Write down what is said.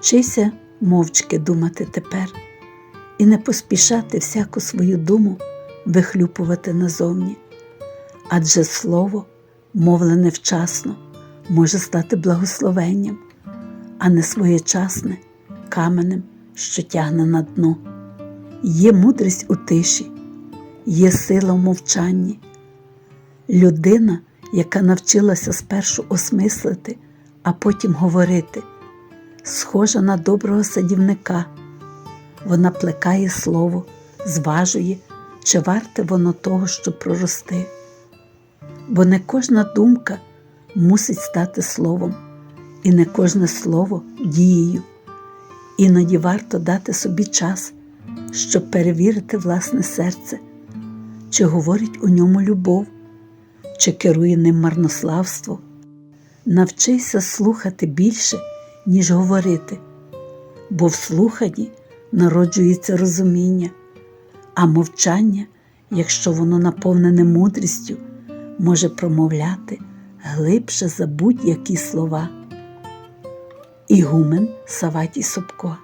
Вчися мовчки думати тепер і не поспішати всяку свою думу вихлюпувати назовні. Адже слово, мовлене вчасно, може стати благословенням, а не своєчасне каменем, що тягне на дно. Є мудрість у тиші, є сила в мовчанні. Людина, яка навчилася спершу осмислити, а потім говорити, схожа на доброго садівника. Вона плекає слово, зважує, чи варте воно того, щоб прорости. Бо не кожна думка мусить стати словом, і не кожне слово дією. Іноді варто дати собі час, щоб перевірити власне серце, чи говорить у ньому любов, чи керує ним марнославство. Навчися слухати більше, ніж говорити, бо в слуханні народжується розуміння, а мовчання, якщо воно наповнене мудрістю, може промовляти глибше за будь-які слова. Ігумен Саватій Собко